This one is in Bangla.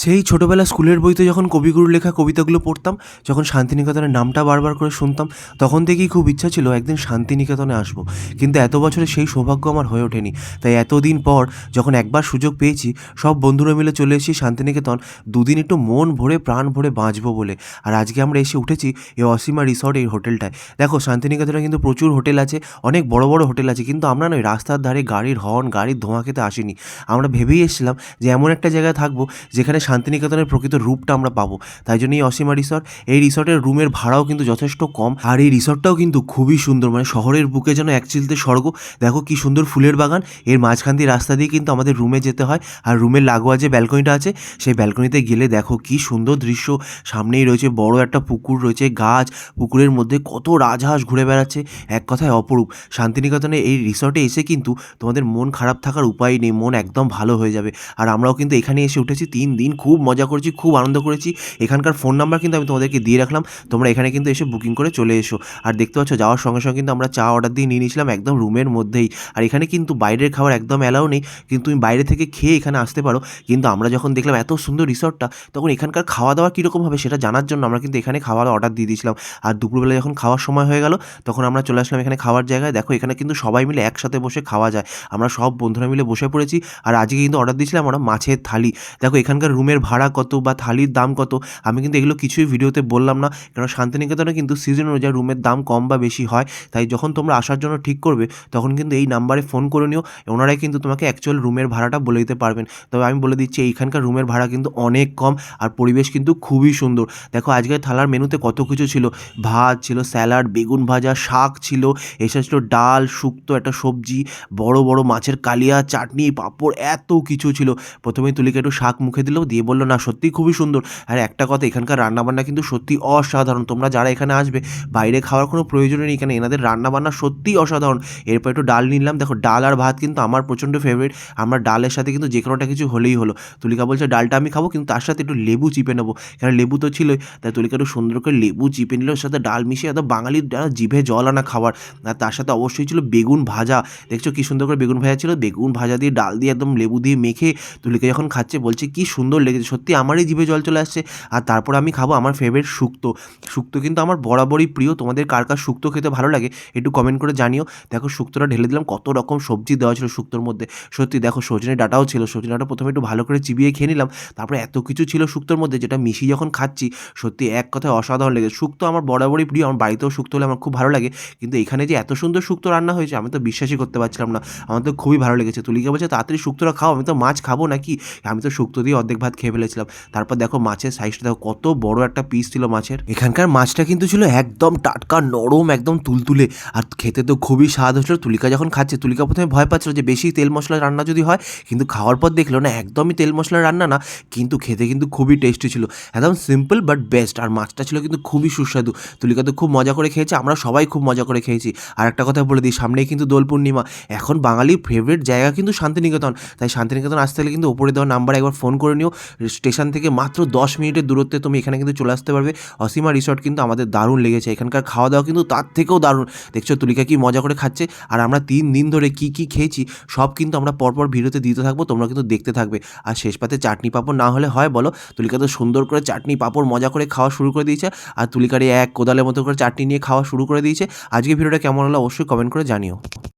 সেই ছোটোবেলা স্কুলের বইতে যখন কবিগুরুর লেখা কবিতাগুলো পড়তাম, যখন শান্তিনিকেতনের নামটা বারবার করে শুনতাম, তখন থেকেই খুব ইচ্ছা ছিল একদিন শান্তিনিকেতনে আসব। কিন্তু এত বছরে সেই সৌভাগ্য আমার হয়ে ওঠেনি। তাই এতদিন পর যখন একবার সুযোগ পেয়েছি, সব বন্ধুরা মিলে চলে এসেছি শান্তিনিকেতন। দুদিন একটু মন ভরে, প্রাণ ভরে বাঁচবো বলে। আর আজকে আমরা এসে উঠেছি এই অসীমা রিসর্ট এই হোটেলটায়। দেখো, শান্তিনিকেতনে কিন্তু প্রচুর হোটেল আছে, অনেক বড় বড় হোটেল আছে, কিন্তু আমরা নয়, রাস্তার ধারে গাড়ির হর্ন, গাড়ির ধোঁয়া খেতে আসিনি। আমরা ভেবেই এসেছিলাম যে এমন একটা জায়গায় থাকব যেখানে শান্তিনিকেতনের প্রকৃত রূপটা আমরা পাবো। তাই জন্য এই অসীমা রিসর্ট এই রিসর্টের রুমের ভাড়াও কিন্তু যথেষ্ট কম। আর এই রিসর্টটাও কিন্তু খুবই সুন্দর মানে শহরের বুকে যেন এক চিলতে স্বর্গ। দেখো কি সুন্দর ফুলের বাগান। এর মাঝখান দিয়ে রাস্তা দিয়ে কিন্তু আমাদের রুমে যেতে হয়। আর রুমের লাগোয়া যে ব্যালকনিটা আছে, সেই ব্যালকনিতে গেলে দেখো কি সুন্দর দৃশ্য। সামনেই রয়েছে বড় একটা পুকুর, রয়েছে গাছ। পুকুরের মধ্যে কত রাজহাঁস ঘুরে বেড়াচ্ছে। এক কথায় অপরূপ। শান্তিনিকেতনে এই রিসর্টে এসে কিন্তু তোমাদের মন খারাপ থাকার উপায় নেই, মন একদম ভালো হয়ে যাবে। আর আমরাও কিন্তু এখানে এসে উঠেছি তিন দিন খুব মজা করেছি, খুব আনন্দ করেছি। এখানকার ফোন নাম্বার কিন্তু আমি তোমাদেরকে দিয়ে রাখলাম। তোমরা এখানে কিন্তু এসে বুকিং করে চলে এসো। আর দেখতে পাচ্ছ, যাওয়ার সঙ্গে সঙ্গে কিন্তু আমরা চা অর্ডার দিয়ে নিয়ে নিয়েছিলাম একদম রুমের মধ্যেই। আর এখানে কিন্তু বাইরের খাবার একদম অ্যালাউ নেই। কিন্তু তুমি বাইরে থেকে খেয়ে এখানে আসতে পারো। কিন্তু আমরা যখন দেখলাম এত সুন্দর রিসর্টটা তখন এখানকার খাওয়া দাওয়া কীরকম হবে সেটা জানার জন্য আমরা কিন্তু এখানে খাওয়ার অর্ডার দিয়ে দিয়েছিলাম। আর দুপুরবেলা যখন খাওয়ার সময় হয়ে গেল, তখন আমরা চলে আসলাম এখানে খাওয়ার জায়গায়। দেখো, এখানে কিন্তু সবাই মিলে একসাথে বসে খাওয়া যায়। আমরা সব বন্ধুরা মিলে বসে পড়েছি। আর আজকে কিন্তু অর্ডার দিয়েছিলাম আমরা মাছের থালি। দেখো, এখানকার রুমের ভাড়া কত বা থালির দাম কত, আমি কিন্তু এগুলো কিছুই ভিডিওতে বললাম না। কারণ শান্তিনিকেতনে কিন্তু সিজন অনুযায়ী রুমের দাম কম বা বেশি হয়, তাই যখন তোমরা আসার জন্য ঠিক করবে, তখন কিন্তু এই নাম্বারে ফোন করে নিও, ওনারাই কিন্তু তোমাকে অ্যাকচুয়াল রুমের ভাড়াটা বলে দিতে পারবেন। তবে আমি বলে দিচ্ছি, এইখানকার রুমের ভাড়া কিন্তু অনেক কম, আর পরিবেশ কিন্তু খুবই সুন্দর। দেখো, আজকের থালার মেনুতে কত কিছু ছিল। ভাত ছিল, স্যালাড, বেগুন ভাজা, শাক ছিল এসে ছিল ডাল, শুক্তো, একটা সবজি, বড় বড় মাছের কালিয়া, চাটনি, পাঁপড়, এত কিছু ছিল। প্রথমেই তুলিকে একটু শাক মুখে দিল দিয়ে বলল, না, সত্যিই খুবই সুন্দর। আর একটা কথা, এখানকার রান্নাবান্না কিন্তু সত্যি অসাধারণ। তোমরা যারা এখানে আসবে, বাইরে খাওয়ার কোনো প্রয়োজনই নেই। এখানে এনাদের রান্নাবান্না সত্যিই অসাধারণ। এরপর একটু ডাল নিলাম। দেখো, ডাল আর ভাত কিন্তু আমার প্রচণ্ড ফেভারিট আমরা ডালের সাথে কিন্তু যে কোনোটা কিছু হলেই হলো। তুলিকা বলছে, ডালটা আমি খাব, কিন্তু তার সাথে একটু লেবু চিপে নেব। কারণ লেবু তো ছিলই। তাই তুলিকা একটু সুন্দর করে লেবু চিপে নিল, সাথে ডাল মিশিয়ে এত বাঙালির জিভে জল আনা খাবার। আর তার সাথে অবশ্যই ছিল বেগুন ভাজা। দেখছ কি সুন্দর করে বেগুন ভাজা ছিল? বেগুন ভাজা দিয়ে, ডাল দিয়ে একদম লেবু দিয়ে মেখে তুলিকা যখন খাচ্ছে, বলছে, কি সুন্দর লেগেছে। সত্যি আমারই জিভে জল চলে আসছে। আর তারপর আমি খাব আমার ফেভারিট শুক্তো। শুক্তো কিন্তু আমার বরাবরই প্রিয়। তোমাদের কার কার শুক্তো খেতে ভালো লাগে একটু কমেন্ট করে জানিও। দেখো শুক্তোটা ঢেলে দিলাম, কত রকম সবজি দেওয়া ছিল শুক্তোর মধ্যে। সত্যি দেখো সজনে ডাটাও ছিল। সজনে ডাটা প্রথমে একটু ভালো করে চিবিয়ে খেয়ে নিলাম। তারপরে এত কিছু ছিল শুক্তোর মধ্যে যেটা মিশি যখন খাচ্ছি, সত্যি এক কথায় অসাধারণ লেগেছে। শুক্তো আমার বরাবরই প্রিয়। আমার বাড়িতেও শুক্তো হলে আমার খুব ভালো লাগে। কিন্তু এখানে যে এত সুন্দর শুক্তো রান্না হয়েছে, আমি তো বিশ্বাসই করতে পারছিলাম না। আমার তো খুবই ভালো লেগেছে। তুলিকে বলছে, তাড়াতাড়ি শুক্তোটা খাও, আমি তো মাছ খাব নাকি? আমি তো শুক্তো দিয়ে অর্ধেক ভাত খেয়ে ফেলেছিলাম। তারপর দেখো মাছের সাইজটা দেখো কত বড় একটা পিস ছিল মাছের। এখানকার মাছটা কিন্তু ছিল একদম টাটকা, নরম, একদম তুলতুলে। আর খেতে তো খুবই স্বাদ হচ্ছিল তুলিকা যখন খাচ্ছে, তুলিকা প্রথমে ভয় পাচ্ছিল যে বেশি তেল মশলা রান্না যদি হয়, কিন্তু খাওয়ার পর দেখল না, একদমই তেল মশলা রান্না না, কিন্তু খেতে কিন্তু খুবই টেস্টি ছিল। একদম সিম্পল বাট বেস্ট আর মাছটা ছিল কিন্তু খুবই সুস্বাদু। তুলিকা তো খুব মজা করে খেয়েছে, আমরা সবাই খুব মজা করে খেয়েছি। আর একটা কথা বলে দিই, সামনেই কিন্তু দোল পূর্ণিমা এখন বাঙালির ফেভারিট জায়গা কিন্তু শান্তিনিকেতন। তাই শান্তিনিকেতন আসতে হলে কিন্তু ওপরে দেওয়া নাম্বারে একবার ফোন করে নিও। স্টেশন থেকে মাত্র দশ মিনিটের দূরত্বে তুমি এখানে কিন্তু চলে আসতে পারবে। অসীমা রিসর্ট কিন্তু আমাদের দারুণ লেগেছে। এখানকার খাওয়া দাওয়া কিন্তু তার থেকেও দারুণ। দেখছ, তুলিকা কি মজা করে খাচ্ছে। আর আমরা তিন দিন ধরে কি কি খেয়েছি, সব কিন্তু আমরা পরপর ভিডিওতে দিতে থাকব, তোমরা কিন্তু দেখতে থাকবে। আর শেষ পাতে চাটনি পাঁপড় না হলে হয়, বলো? তুলিকা তো সুন্দর করে চাটনি পাঁপড় মজা করে খাওয়া শুরু করে দিয়েছে। আর তুলিকার এক কোদালের মতো করে চাটনি নিয়ে খাওয়া শুরু করে দিয়েছে। আজকে ভিডিওটা কেমন হলো অবশ্যই কমেন্ট করে জানিও।